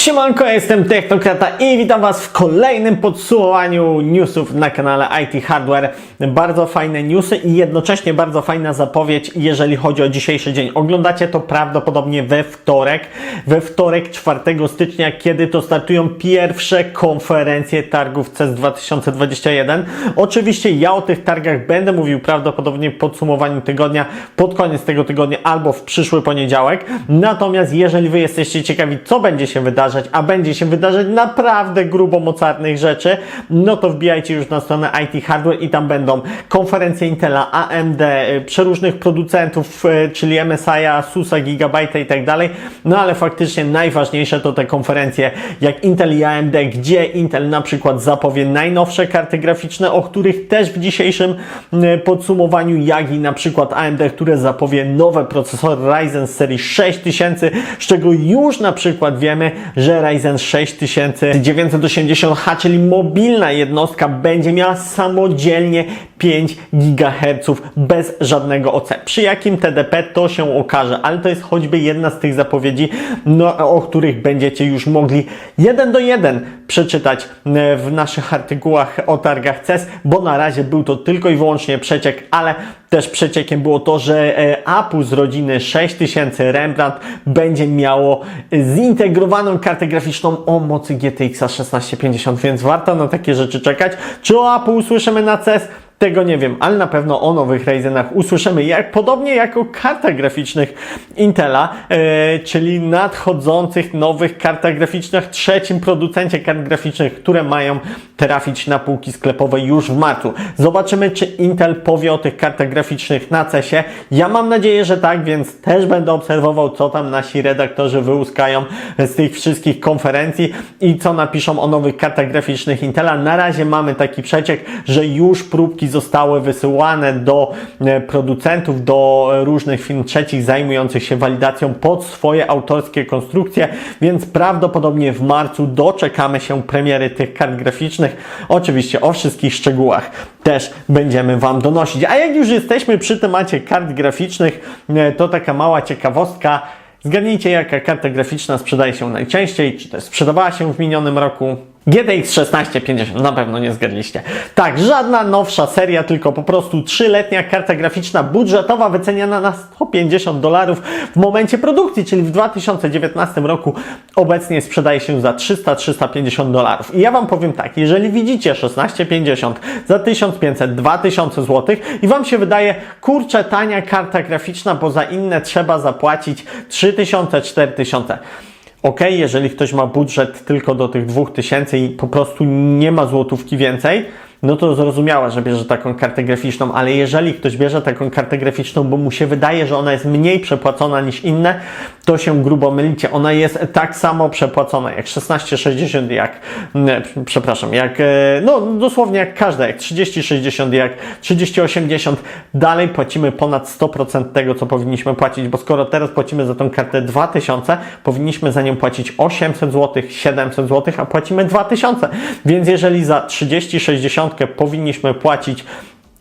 Siemanko, jestem Technokrata i witam Was w kolejnym podsumowaniu newsów na kanale IT Hardware. Bardzo fajne newsy i jednocześnie bardzo fajna zapowiedź, jeżeli chodzi o dzisiejszy dzień. Oglądacie to prawdopodobnie we wtorek, we wtorek 4 stycznia, kiedy to startują pierwsze konferencje targów CES 2021. Oczywiście ja o tych targach będę mówił prawdopodobnie w podsumowaniu tygodnia, pod koniec tego tygodnia albo w przyszły poniedziałek. Natomiast jeżeli Wy jesteście ciekawi, co będzie się wydarzać, a będzie się wydarzać naprawdę grubo mocarnych rzeczy, no to wbijajcie już na stronę IT Hardware i tam będą konferencje Intela, AMD, y, przeróżnych producentów, y, czyli MSI, Asusa, Gigabyte i tak dalej. No ale faktycznie najważniejsze to te konferencje jak Intel i AMD, gdzie Intel na przykład zapowie najnowsze karty graficzne, o których też w dzisiejszym y, podsumowaniu, jak i na przykład AMD, które zapowie nowe procesory Ryzen z serii 6000, z czego już na przykład wiemy, że Ryzen 6980H, czyli mobilna jednostka, będzie miała samodzielnie 5 GHz bez żadnego OC. Przy jakim TDP to się okaże, ale to jest choćby jedna z tych zapowiedzi, no, o których będziecie już mogli jeden do jeden przeczytać e, w naszych artykułach o targach CES, bo na razie był to tylko i wyłącznie przeciek, ale też przeciekiem było to, że Apple z rodziny 6000 Rembrandt będzie miało zintegrowaną kartę graficzną o mocy GTX 1650, więc warto na takie rzeczy czekać. Czy o Apple usłyszymy na CES? Tego nie wiem, ale na pewno o nowych Ryzenach usłyszymy, jak podobnie jak o kartach graficznych Intela, e, czyli nadchodzących nowych kartach graficznych, trzecim producencie kart graficznych, które mają trafić na półki sklepowe już w marcu. Zobaczymy, czy Intel powie o tych kartach graficznych na CESie. Ja mam nadzieję, że tak, więc też będę obserwował, co tam nasi redaktorzy wyłuskają z tych wszystkich konferencji i co napiszą o nowych kartach graficznych Intela. Na razie mamy taki przeciek, że już próbki zostały wysyłane do e, producentów, do różnych firm trzecich zajmujących się walidacją pod swoje autorskie konstrukcje, więc prawdopodobnie w marcu doczekamy się premiery tych kart graficznych. Oczywiście o wszystkich szczegółach też będziemy Wam donosić. A jak już jesteśmy przy temacie kart graficznych, e, to taka mała ciekawostka. Zgadnijcie, jaka karta graficzna sprzedaje się najczęściej, czy też sprzedawała się w minionym roku. GTX 1650, na pewno nie zgadliście. Tak, żadna nowsza seria, tylko po prostu trzyletnia karta graficzna budżetowa wyceniana na 150 dolarów w momencie produkcji, czyli w 2019 roku obecnie sprzedaje się za 300-350 dolarów. I ja Wam powiem tak, jeżeli widzicie 1650 za 1500-2000 zł i Wam się wydaje, kurczę, tania karta graficzna, bo za inne trzeba zapłacić 3000-4000 Ok, jeżeli ktoś ma budżet tylko do tych 2000 i po prostu nie ma złotówki więcej, no to zrozumiałe, że bierze taką kartę graficzną, ale jeżeli ktoś bierze taką kartę graficzną, bo mu się wydaje, że ona jest mniej przepłacona niż inne, to się grubo mylicie. Ona jest tak samo przepłacona jak 1660, jak, nie, przepraszam, jak, e, no dosłownie jak każda, jak 3060, jak 3080, dalej płacimy ponad 100% tego, co powinniśmy płacić, bo skoro teraz płacimy za tą kartę 2000, powinniśmy za nią płacić 800 zł, 700 zł, a płacimy 2000. Więc jeżeli za 3060 powinniśmy płacić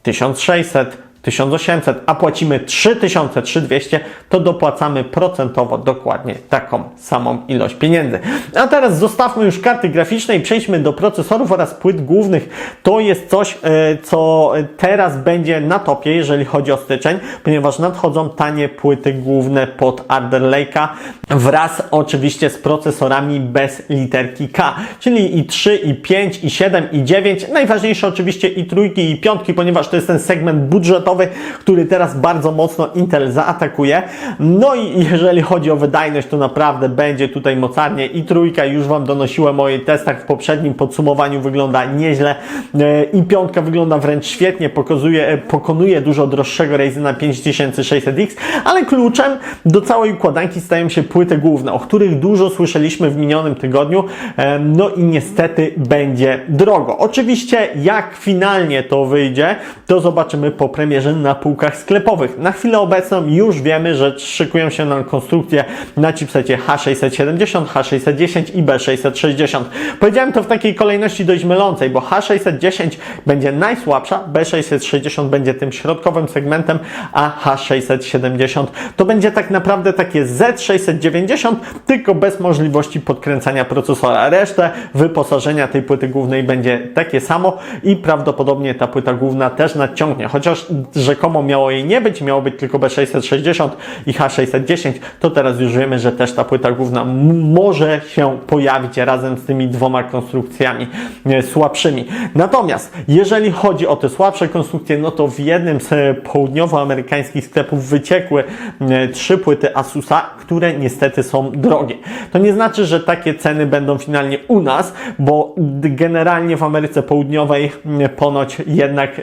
1600, 1800, a płacimy 3000, 3200, to dopłacamy procentowo dokładnie taką samą ilość pieniędzy. A teraz zostawmy już karty graficzne i przejdźmy do procesorów oraz płyt głównych. To jest coś, e, co teraz będzie na topie, jeżeli chodzi o styczeń, ponieważ nadchodzą tanie płyty główne pod Alder Lake'a wraz oczywiście z procesorami bez literki K, czyli i 3, i 5, i 7, i 9. Najważniejsze oczywiście i trójki, i piątki, ponieważ to jest ten segment budżetowy, który teraz bardzo mocno Intel zaatakuje. No i jeżeli chodzi o wydajność, to naprawdę będzie tutaj mocarnie i trójka, już Wam donosiłem o moich testach w poprzednim podsumowaniu, wygląda nieźle E, i piątka wygląda wręcz świetnie, pokazuje, e, pokonuje dużo droższego Ryzena 5600X, ale kluczem do całej układanki stają się płyty główne, o których dużo słyszeliśmy w minionym tygodniu, E, no i niestety będzie drogo. Oczywiście jak finalnie to wyjdzie, to zobaczymy po premierze premierze na półkach sklepowych. Na chwilę obecną już wiemy, że szykują się nam konstrukcje na chipsecie H670, H610 i B660. Powiedziałem to w takiej kolejności dość mylącej, bo H610 będzie najsłabsza, B660 będzie tym środkowym segmentem, a H670 to będzie tak naprawdę takie Z690, tylko bez możliwości podkręcania procesora. Resztę wyposażenia tej płyty głównej będzie takie samo i prawdopodobnie ta płyta główna też nadciągnie. Chociaż rzekomo miało jej nie być, miało być tylko B660 i H610, to teraz już wiemy, że też ta płyta główna może się pojawić razem z tymi dwoma konstrukcjami e, słabszymi. Natomiast jeżeli chodzi o te słabsze konstrukcje, no to w jednym z e, południowoamerykańskich sklepów wyciekły e, trzy płyty Asusa, które niestety są drogie. To nie znaczy, że takie ceny będą finalnie u nas, bo generalnie w Ameryce Południowej ponoć jednak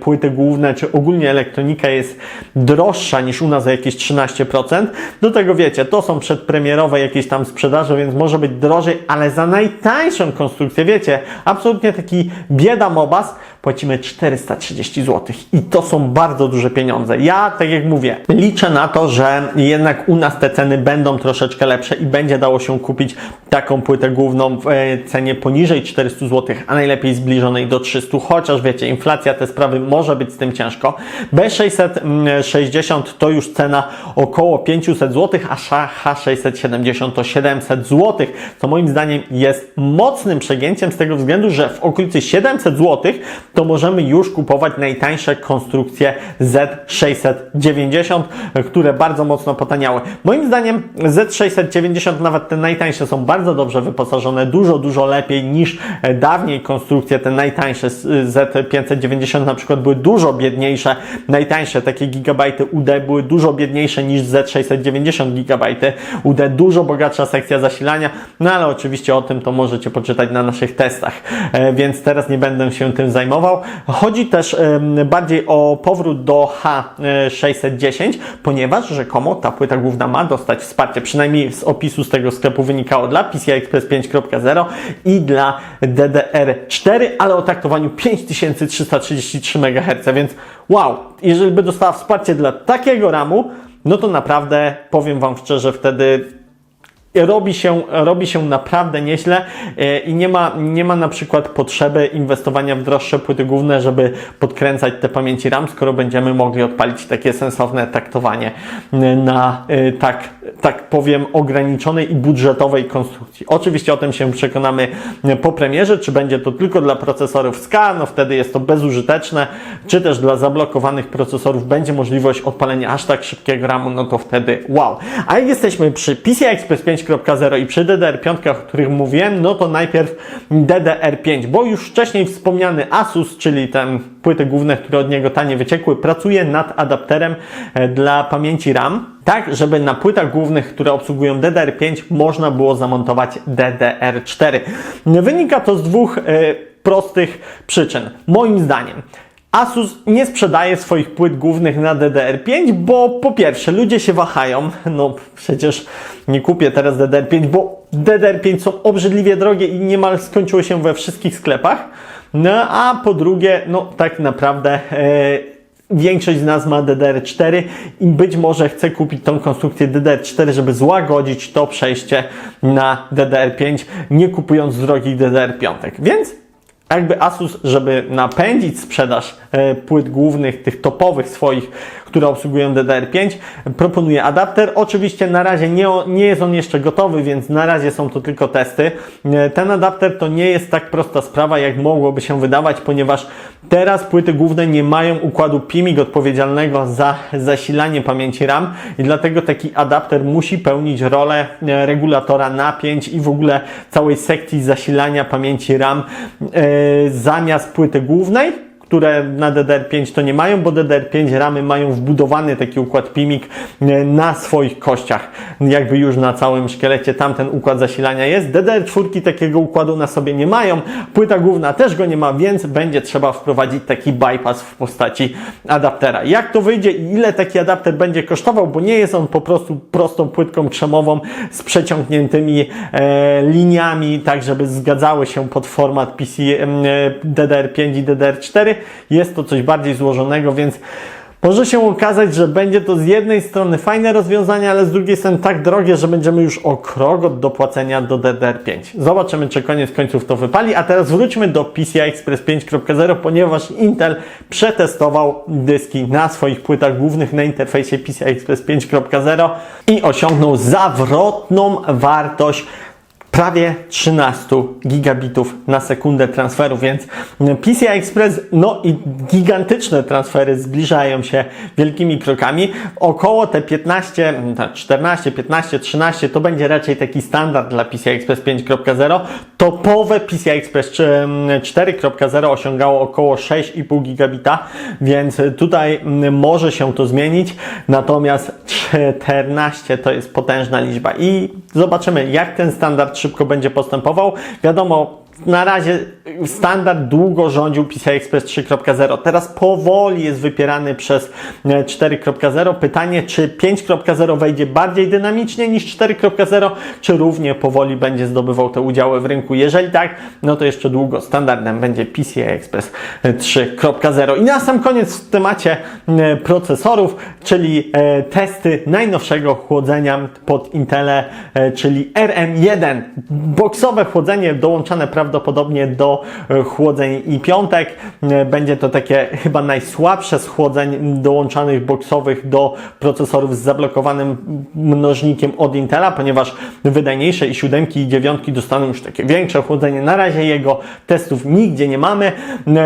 płyty główne, czy ogólnie elektronika jest droższa niż u nas o jakieś 13%. Do tego wiecie, to są przedpremierowe jakieś tam sprzedaże, więc może być drożej, ale za najtańszą konstrukcję, wiecie, absolutnie taki bieda Mobas, płacimy 430 zł. I to są bardzo duże pieniądze. Ja, tak jak mówię, liczę na to, że jednak u nas te ceny będą troszeczkę lepsze i będzie dało się kupić taką płytę główną w e, cenie poniżej 400 zł, a najlepiej zbliżonej do 300, chociaż wiecie, inflacja te sprawy może być z tym ciężko. B660 to już cena około 500 zł, a H670 to 700 zł, co moim zdaniem jest mocnym przegięciem z tego względu, że w okolicy 700 zł to możemy już kupować najtańsze konstrukcje Z690, które bardzo mocno potaniały. Moim zdaniem Z690, nawet te najtańsze są bardzo dobrze wyposażone, dużo, dużo lepiej niż dawniej konstrukcje, te najtańsze z- Z590 na przykład były dużo biedniejsze, najtańsze takie gigabajty UD były dużo biedniejsze niż Z690 gigabajty UD, dużo bogatsza sekcja zasilania, no ale oczywiście o tym to możecie poczytać na naszych testach, e, więc teraz nie będę się tym zajmował. Chodzi też bardziej o powrót do H610, ponieważ rzekomo ta płyta główna ma dostać wsparcie, przynajmniej z opisu z tego sklepu wynikało dla PCI Express 5.0 i dla DDR4, ale o taktowaniu 5333 MHz, więc wow, jeżeli by dostała wsparcie dla takiego ramu, no to naprawdę powiem Wam szczerze, wtedy robi się, robi się naprawdę nieźle e, i nie ma, nie ma na przykład potrzeby inwestowania w droższe płyty główne, żeby podkręcać te pamięci RAM, skoro będziemy mogli odpalić takie sensowne taktowanie e, na e, tak, tak powiem ograniczonej i budżetowej konstrukcji. Oczywiście o tym się przekonamy po premierze, czy będzie to tylko dla procesorów SCA, no wtedy jest to bezużyteczne, czy też dla zablokowanych procesorów będzie możliwość odpalenia aż tak szybkiego RAMu, no to wtedy wow. A jak jesteśmy przy PCI Express 5.0 i przy DDR5, o których mówiłem, no to najpierw DDR5, bo już wcześniej wspomniany Asus, czyli ten płyty główne, które od niego tanie wyciekły, pracuje nad adapterem e, dla pamięci RAM, tak żeby na płytach głównych, które obsługują DDR5, można było zamontować DDR4. Wynika to z dwóch e, prostych przyczyn. Moim zdaniem. Asus nie sprzedaje swoich płyt głównych na DDR5, bo po pierwsze ludzie się wahają, no przecież nie kupię teraz DDR5, bo DDR5 są obrzydliwie drogie i niemal skończyło się we wszystkich sklepach. No a po drugie, no tak naprawdę e, większość z nas ma DDR4 i być może chce kupić tą konstrukcję DDR4, żeby złagodzić to przejście na DDR5, nie kupując drogich DDR5. Więc jakby Asus, żeby napędzić sprzedaż płyt głównych, tych topowych swoich, które obsługują DDR5, proponuje adapter. Oczywiście na razie nie, nie jest on jeszcze gotowy, więc na razie są to tylko testy. E, Ten adapter to nie jest tak prosta sprawa, jak mogłoby się wydawać, ponieważ teraz płyty główne nie mają układu PIMIG odpowiedzialnego za zasilanie pamięci RAM i dlatego taki adapter musi pełnić rolę e, regulatora napięć i w ogóle całej sekcji zasilania pamięci RAM e, zamiast płyty głównej, które na DDR5 to nie mają, bo DDR5 ramy mają wbudowany taki układ PIMIG e, na swoich kościach, jakby już na całym szkielecie tamten układ zasilania jest. DDR4 takiego układu na sobie nie mają, płyta główna też go nie ma, więc będzie trzeba wprowadzić taki bypass w postaci adaptera. Jak to wyjdzie i ile taki adapter będzie kosztował, bo nie jest on po prostu prostą płytką krzemową z przeciągniętymi e, liniami, tak żeby zgadzały się pod format PC e, DDR5 i DDR4, jest to coś bardziej złożonego, więc może się okazać, że będzie to z jednej strony fajne rozwiązanie, ale z drugiej strony tak drogie, że będziemy już o krok od dopłacenia do DDR5. Zobaczymy, czy koniec końców to wypali. A teraz wróćmy do PCI Express 5.0, ponieważ Intel przetestował dyski na swoich płytach głównych na interfejsie PCI Express 5.0 i osiągnął zawrotną wartość prawie 13 gigabitów na sekundę transferu, więc PCI Express, no i gigantyczne transfery zbliżają się wielkimi krokami. Około te 15, tak, 14, 15, 13 to będzie raczej taki standard dla PCI Express 5.0. Topowe PCI Express 4.0 osiągało około 6,5 gigabita, więc tutaj może się to zmienić. Natomiast 14 to jest potężna liczba i zobaczymy jak ten standard szybko będzie postępował. Wiadomo, na razie standard długo rządził PCI Express 3.0. Teraz powoli jest wypierany przez 4.0. Pytanie, czy 5.0 wejdzie bardziej dynamicznie niż 4.0, czy równie powoli będzie zdobywał te udziały w rynku. Jeżeli tak, no to jeszcze długo standardem będzie PCI Express 3.0. I na sam koniec w temacie procesorów, czyli testy najnowszego chłodzenia pod Intele, czyli RM1. Boksowe chłodzenie dołączane prawdopodobnie do chłodzeń i piątek. Będzie to takie chyba najsłabsze z chłodzeń dołączanych boksowych do procesorów z zablokowanym mnożnikiem od Intela, ponieważ wydajniejsze i siódemki i dziewiątki dostaną już takie większe chłodzenie. Na razie jego testów nigdzie nie mamy,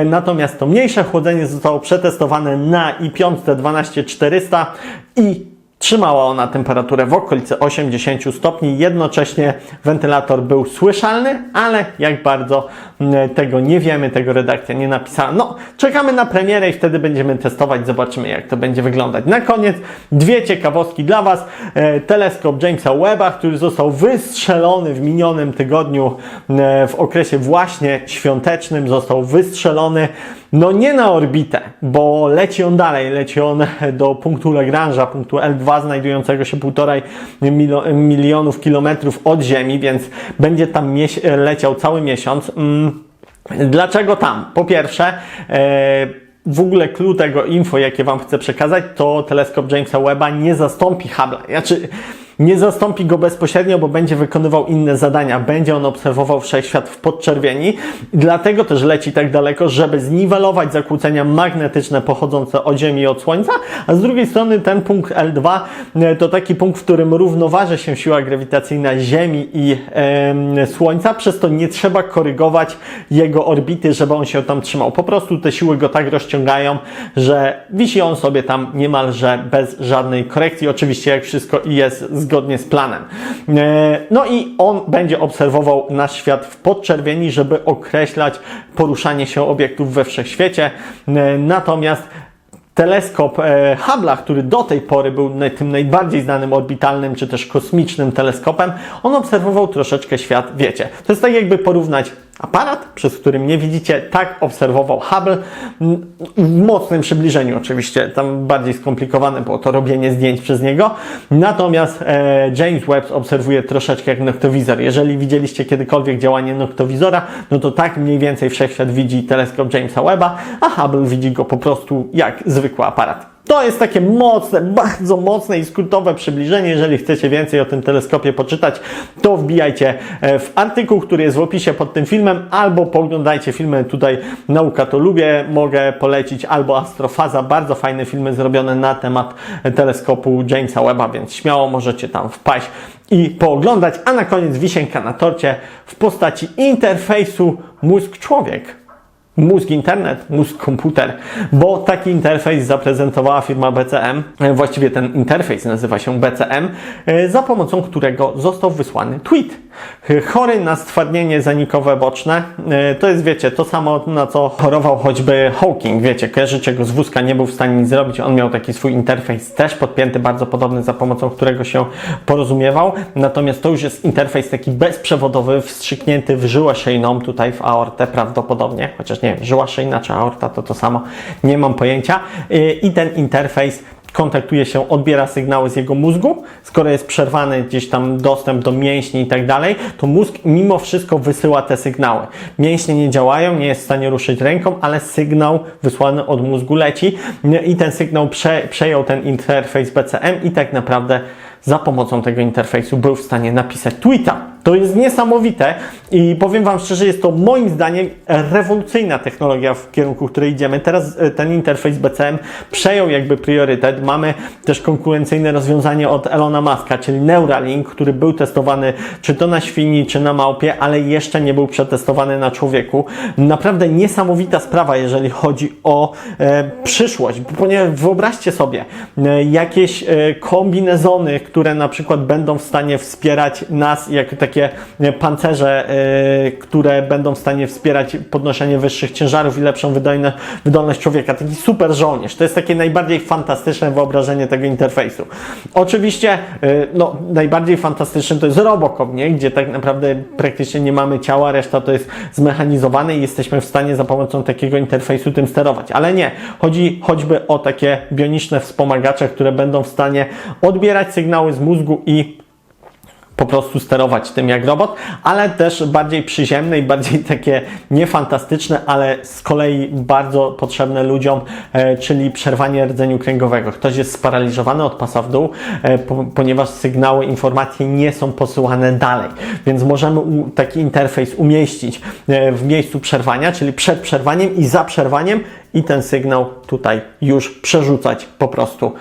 natomiast to mniejsze chłodzenie zostało przetestowane na i5 12400 i Trzymała ona temperaturę w okolicy 80 stopni. Jednocześnie wentylator był słyszalny, ale jak bardzo tego nie wiemy, tego redakcja nie napisała. No, czekamy na premierę i wtedy będziemy testować, zobaczymy jak to będzie wyglądać. Na koniec dwie ciekawostki dla Was. E, teleskop Jamesa Webba, który został wystrzelony w minionym tygodniu e, w okresie właśnie świątecznym, został wystrzelony no nie na orbitę, bo leci on dalej, leci on do punktu Lagrange'a, punktu L2 znajdującego się półtorej milionów kilometrów od Ziemi, więc będzie tam leciał cały miesiąc. Dlaczego tam? Po pierwsze, w ogóle clue tego info, jakie Wam chcę przekazać, to teleskop Jamesa Webba nie zastąpi Hubble'a. Znaczy, nie zastąpi go bezpośrednio, bo będzie wykonywał inne zadania. Będzie on obserwował wszechświat w podczerwieni. Dlatego też leci tak daleko, żeby zniwelować zakłócenia magnetyczne pochodzące od Ziemi i od Słońca, a z drugiej strony ten punkt L2 e, to taki punkt, w którym równoważy się siła grawitacyjna Ziemi i e, Słońca, przez to nie trzeba korygować jego orbity, żeby on się tam trzymał. Po prostu te siły go tak rozciągają, że wisi on sobie tam niemalże bez żadnej korekcji. Oczywiście jak wszystko jest zgodnie z planem. E, no i on będzie obserwował nasz świat w podczerwieni, żeby określać poruszanie się obiektów we wszechświecie. E, natomiast teleskop e, Hubble'a, który do tej pory był tym najbardziej znanym orbitalnym czy też kosmicznym teleskopem, on obserwował troszeczkę świat, wiecie. To jest tak jakby porównać aparat, przez który mnie widzicie, tak obserwował Hubble w mocnym przybliżeniu oczywiście, tam bardziej skomplikowane było to robienie zdjęć przez niego, natomiast e, James Webb obserwuje troszeczkę jak noktowizor. Jeżeli widzieliście kiedykolwiek działanie noktowizora, no to tak mniej więcej wszechświat widzi teleskop Jamesa Webba, a Hubble widzi go po prostu jak zwykły aparat. To jest takie mocne, bardzo mocne i skrótowe przybliżenie. Jeżeli chcecie więcej o tym teleskopie poczytać, to wbijajcie e, w artykuł, który jest w opisie pod tym filmem, albo poglądajcie filmy tutaj Nauka to lubię, mogę polecić, albo Astrofaza, bardzo fajne filmy zrobione na temat teleskopu Jamesa Webba, więc śmiało możecie tam wpaść i pooglądać. A na koniec wisienka na torcie w postaci interfejsu mózg-człowiek mózg internet, mózg komputer, bo taki interfejs zaprezentowała firma BCM, e, właściwie ten interfejs nazywa się BCM, e, za pomocą którego został wysłany tweet. E, chory na stwardnienie zanikowe boczne, to jest wiecie, to samo na co chorował choćby Hawking, wiecie, kojarzycie go z wózka, nie był w stanie nic zrobić, on miał taki swój interfejs też podpięty, bardzo podobny, za pomocą którego się porozumiewał, natomiast to już jest interfejs taki bezprzewodowy, wstrzyknięty w żyłę szyjną, tutaj w aortę prawdopodobnie, chociaż nie wiem, żyła szyjna czy aorta to to samo, nie mam pojęcia. I ten interfejs kontaktuje się, odbiera sygnały z jego mózgu. Skoro jest przerwany gdzieś tam dostęp do mięśni i tak dalej, to mózg mimo wszystko wysyła te sygnały. Mięśnie nie działają, nie jest w stanie ruszyć ręką, ale sygnał wysłany od mózgu leci i ten sygnał prze, przejął ten interfejs BCM i tak naprawdę za pomocą tego interfejsu był w stanie napisać tweeta. To jest niesamowite i powiem Wam szczerze, jest to moim zdaniem rewolucyjna technologia w kierunku, w której idziemy. Teraz e, ten interfejs BCM przejął jakby priorytet. Mamy też konkurencyjne rozwiązanie od Elona Muska, czyli Neuralink, który był testowany czy to na świni, czy na małpie, ale jeszcze nie był przetestowany na człowieku. Naprawdę niesamowita sprawa, jeżeli chodzi o e, przyszłość, ponieważ wyobraźcie sobie e, jakieś e, kombinezony, które na przykład będą w stanie wspierać nas jako takie e, pancerze, e, które będą w stanie wspierać podnoszenie wyższych ciężarów i lepszą wydolne- wydolność człowieka. Taki super żołnierz. To jest takie najbardziej fantastyczne wyobrażenie tego interfejsu. Oczywiście, e, no, najbardziej fantastyczne to jest Robocop, nie? gdzie tak naprawdę praktycznie nie mamy ciała, reszta to jest zmechanizowane i jesteśmy w stanie za pomocą takiego interfejsu tym sterować. Ale nie, chodzi choćby o takie bioniczne wspomagacze, które będą w stanie odbierać sygnały z mózgu i po prostu sterować tym jak robot, ale też bardziej przyziemne i bardziej takie niefantastyczne, ale z kolei bardzo potrzebne ludziom, e, czyli przerwanie rdzeniu kręgowego. Ktoś jest sparaliżowany od pasa w dół, e, po, ponieważ sygnały, informacje nie są posyłane dalej, więc możemy taki interfejs umieścić e, w miejscu przerwania, czyli przed przerwaniem i za przerwaniem i ten sygnał tutaj już przerzucać po prostu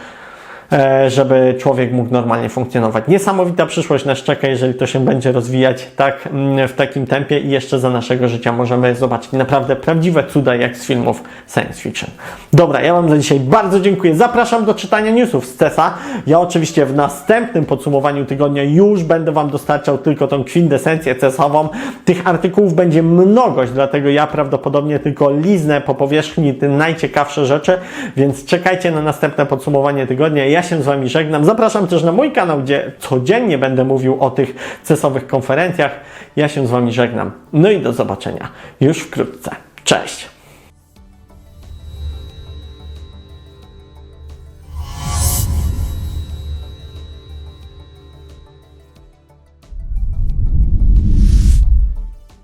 żeby człowiek mógł normalnie funkcjonować. Niesamowita przyszłość nas czeka, jeżeli to się będzie rozwijać tak mm, w takim tempie i jeszcze za naszego życia możemy zobaczyć naprawdę prawdziwe cuda jak z filmów science fiction. Dobra, ja Wam za dzisiaj bardzo dziękuję. Zapraszam do czytania newsów z CESA. Ja oczywiście w następnym podsumowaniu tygodnia już będę Wam dostarczał tylko tą kwintesencję CESową. Tych artykułów będzie mnogość, dlatego ja prawdopodobnie tylko liznę po powierzchni te najciekawsze rzeczy, więc czekajcie na następne podsumowanie tygodnia. Ja się z Wami żegnam. Zapraszam też na mój kanał, gdzie codziennie będę mówił o tych cesowych konferencjach. Ja się z Wami żegnam. No i do zobaczenia już wkrótce. Cześć!